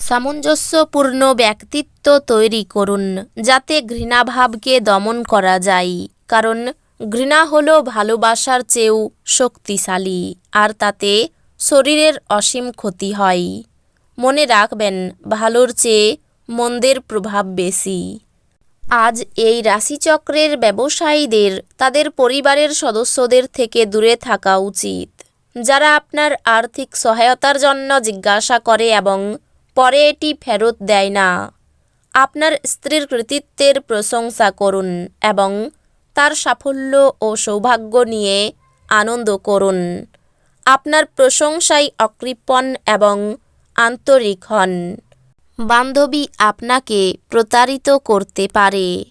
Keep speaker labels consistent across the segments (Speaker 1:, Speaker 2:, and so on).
Speaker 1: সামঞ্জস্যপূর্ণ ব্যক্তিত্ব তৈরি করুন, যাতে ঘৃণাভাবকে দমন করা যায়। কারণ ঘৃণা হলো ভালোবাসার চেয়েও শক্তিশালী, আর তাতে শরীরের অসীম ক্ষতি হয়। মনে রাখবেন, ভালোর চেয়ে মন্দের প্রভাব বেশি। আজ এই রাশিচক্রের ব্যবসায়ীদের, তাদের পরিবারের সদস্যদের থেকে দূরে থাকা উচিত। যারা আপনার আর্থিক সহায়তার জন্য জিজ্ঞাসা করে এবং পরে এটি ফেরত দেয় না। আপনার স্ত্রীর কৃতিত্বের প্রশংসা করুন এবং তার সাফল্য ও সৌভাগ্য নিয়ে আনন্দ করুন। আপনার প্রশংসায় অকৃপণ এবং আন্তরিক হন। বান্ধবী আপনাকে প্রতারিত করতে পারে।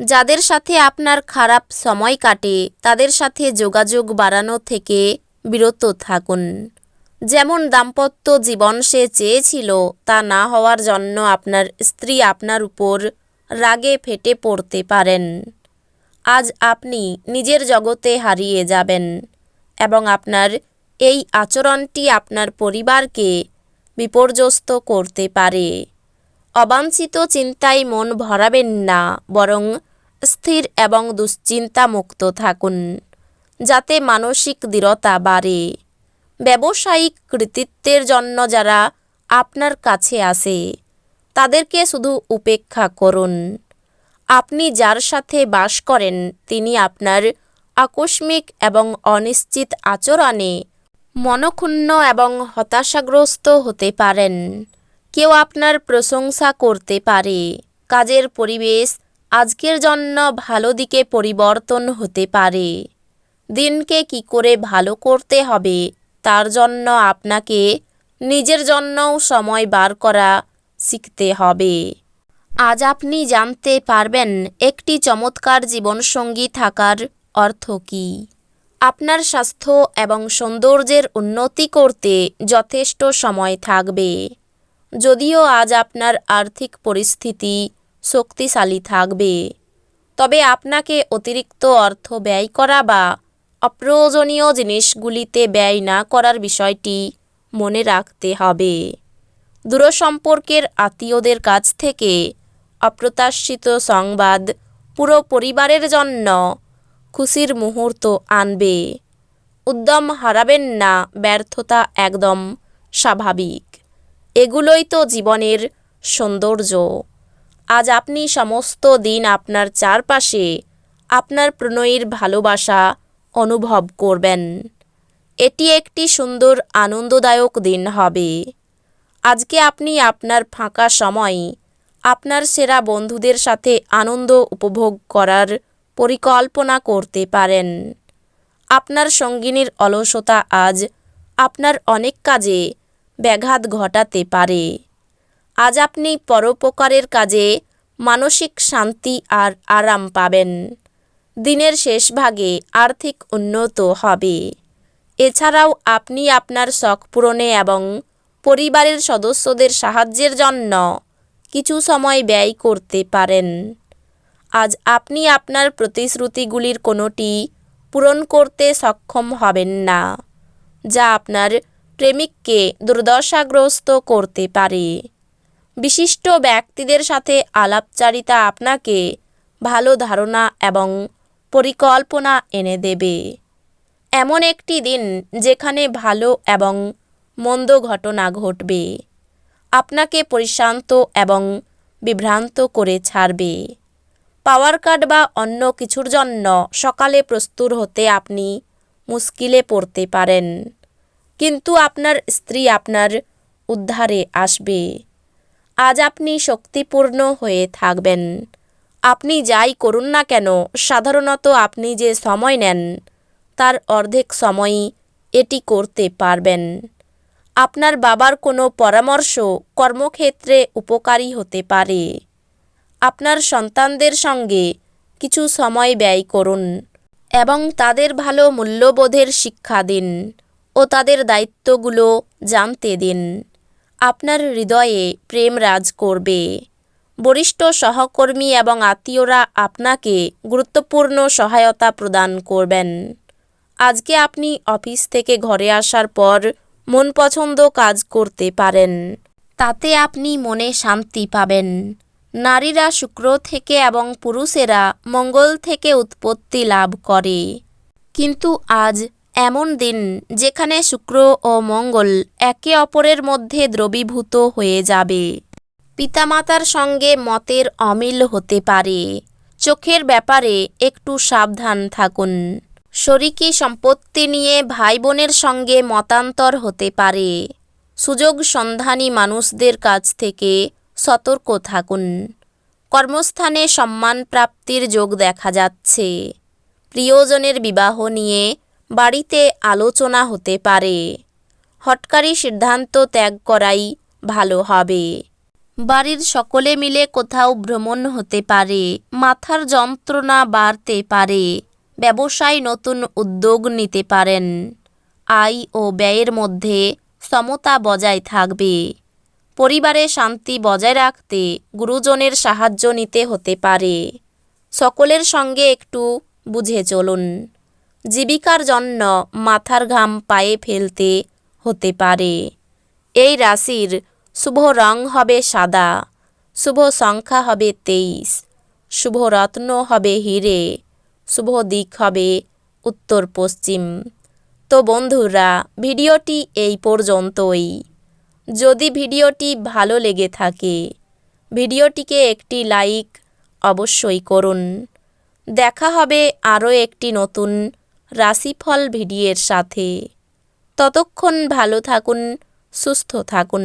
Speaker 1: যাদের সাথে আপনার খারাপ সময় কাটে, তাদের সাথে যোগাযোগ বাড়ানো থেকে বিরত থাকুন। যেমন দাম্পত্য জীবন সে চেয়েছিল, তা না হওয়ার জন্য আপনার স্ত্রী আপনার উপর রাগে ফেটে পড়তে পারেন। আজ আপনি নিজের জগতে হারিয়ে যাবেন এবং আপনার এই আচরণটি আপনার পরিবারকে বিপর্যস্ত করতে পারে। অবাঞ্ছিত চিন্তায় মন ভরাবেন না, বরং স্থির এবং দুশ্চিন্তা মুক্ত থাকুন, যাতে মানসিক দৃঢ়তা বাড়ে। ব্যবসায়িক কৃতিত্বের জন্য যারা আপনার কাছে আসে, তাদেরকে শুধু উপেক্ষা করুন। আপনি যার সাথে বাস করেন, তিনি আপনার আকস্মিক এবং অনিশ্চিত আচরণে মনক্ষুণ্ণ এবং হতাশাগ্রস্ত হতে পারেন। কেউ আপনার প্রশংসা করতে পারে। কাজের পরিবেশ আজকের জন্য ভালো দিকে পরিবর্তন হতে পারে। দিনকে কি করে ভালো করতে হবে তার জন্য আপনাকে নিজের জন্যও সময় বার করা শিখতে হবে। আজ আপনি জানতে পারবেন একটি চমৎকার জীবনসঙ্গী থাকার অর্থ কী। আপনার স্বাস্থ্য এবং সৌন্দর্যের উন্নতি করতে যথেষ্ট সময় থাকবে। যদিও আজ আপনার আর্থিক পরিস্থিতি শক্তিশালী থাকবে, তবে আপনাকে অতিরিক্ত অর্থ ব্যয় করা বা অপ্রয়োজনীয় জিনিসগুলিতে ব্যয় না করার বিষয়টি মনে রাখতে হবে। দূরসম্পর্কের আত্মীয়দের কাছ থেকে অপ্রত্যাশিত সংবাদ পুরো পরিবারের জন্য খুশির মুহূর্ত আনবে। উদ্যম হারাবেন না, ব্যর্থতা একদম স্বাভাবিক। এগুলোই তো জীবনের সৌন্দর্য। আজ আপনি সমস্ত দিন আপনার চারপাশে আপনার প্রণয়ীর ভালোবাসা অনুভব করবেন। এটি একটি সুন্দর, আনন্দদায়ক দিন হবে। আজকে আপনি আপনার ফাঁকা সময়, আপনার সেরা বন্ধুদের সাথে আনন্দ উপভোগ করার পরিকল্পনা করতে পারেন। আপনার সঙ্গিনীর অলসতা আজ আপনার অনেক কাজে ব্যাঘাত ঘটাতে পারে। আজ আপনি পরোপকারের কাজে মানসিক শান্তি আর আরাম পাবেন। দিনের শেষ ভাগে আর্থিক উন্নত হবে। এছাড়াও আপনি আপনার শখ পূরণে এবং পরিবারের সদস্যদের সাহায্যের জন্য কিছু সময় ব্যয় করতে পারেন। আজ আপনি আপনার প্রতিশ্রুতিগুলির কোনোটি পূরণ করতে সক্ষম হবেন না, যা আপনার প্রেমিককে দুর্দশাগ্রস্ত করতে পারে। বিশিষ্ট ব্যক্তিদের সাথে আলাপচারিতা আপনাকে ভালো ধারণা এবং পরিকল্পনা এনে দেবে। এমন একটি দিন যেখানে ভালো এবং মন্দ ঘটনা ঘটবে। আপনাকে পরিশান্ত এবং বিভ্রান্ত করে ছাড়বে। পাওয়ার কার্ড বা অন্য কিছুর জন্য সকালে প্রস্তুত হতে আপনি মুশকিলে পড়তে পারেন। কিন্তু আপনার স্ত্রী আপনার উদ্ধারে আসবে। আজ আপনি শক্তিপূর্ণ হয়ে থাকবেন। আপনি যাই করুন না কেন, সাধারণত আপনি যে সময় নেন, তার অর্ধেক সময়ই এটি করতে পারবেন। আপনার বাবার কোনো পরামর্শ কর্মক্ষেত্রে উপকারী হতে পারে। আপনার সন্তানদের সঙ্গে কিছু সময় ব্যয় করুন এবং তাদের ভালো মূল্যবোধের শিক্ষা দিন ও তাদের দায়িত্বগুলো জানতে দিন। আপনার হৃদয়ে প্রেম রাজ করবে। বরিষ্ঠ সহকর্মী এবং আত্মীয়রা আপনাকে গুরুত্বপূর্ণ সহায়তা প্রদান করবেন। আজকে আপনি অফিস থেকে ঘরে আসার পর মন পছন্দ কাজ করতে পারেন। তাতে আপনি মনে শান্তি পাবেন। নারীরা শুক্র থেকে এবং পুরুষেরা মঙ্গল থেকে উৎপত্তি লাভ করে। কিন্তু আজ এমন দিন যেখানে শুক্র ও মঙ্গল একে অপরের মধ্যে দ্রবীভূত হয়ে যাবে। পিতামাতার সঙ্গে মতের অমিল হতে পারে। চোখের ব্যাপারে একটু সাবধান থাকুন। শরিকি সম্পত্তি নিয়ে ভাই বোনের সঙ্গে মতান্তর হতে পারে। সুযোগ সন্ধানী মানুষদের কাছ থেকে সতর্ক থাকুন। কর্মস্থানে সম্মান প্রাপ্তির যোগ দেখা যাচ্ছে। প্রিয়জনের বিবাহ নিয়ে বাড়িতে আলোচনা হতে পারে। হটকারী সিদ্ধান্ত ত্যাগ করাই ভালো হবে। বাড়ির সকলে মিলে কোথাও ভ্রমণ হতে পারে, মাথার যন্ত্রণা বাড়তে পারে, ব্যবসায় নতুন উদ্যোগ নিতে পারেন। আয় ও ব্যয়ের মধ্যে সমতা বজায় থাকবে। পরিবারে শান্তি বজায় রাখতে গুরুজনের সাহায্য নিতে হতে পারে। সকলের সঙ্গে একটু বুঝে চলুন। জীবিকার জন্য মাথার ঘাম পায়ে ফেলতে হতে পারে। এই রাশির শুভ রং হবে সাদা, শুভ সংখ্যা হবে তেইশ, শুভ রত্ন হবে হিরে, শুভ দিক হবে উত্তর পশ্চিম। তো বন্ধুরা, ভিডিওটি এই পর্যন্তই। যদি ভিডিওটি ভালো লেগে থাকে, ভিডিওটিকে একটি লাইক অবশ্যই করুন। দেখা হবে আরও একটি নতুন রাশিফল ভিডিওর সাথে। ততক্ষণ ভালো থাকুন, সুস্থ থাকুন।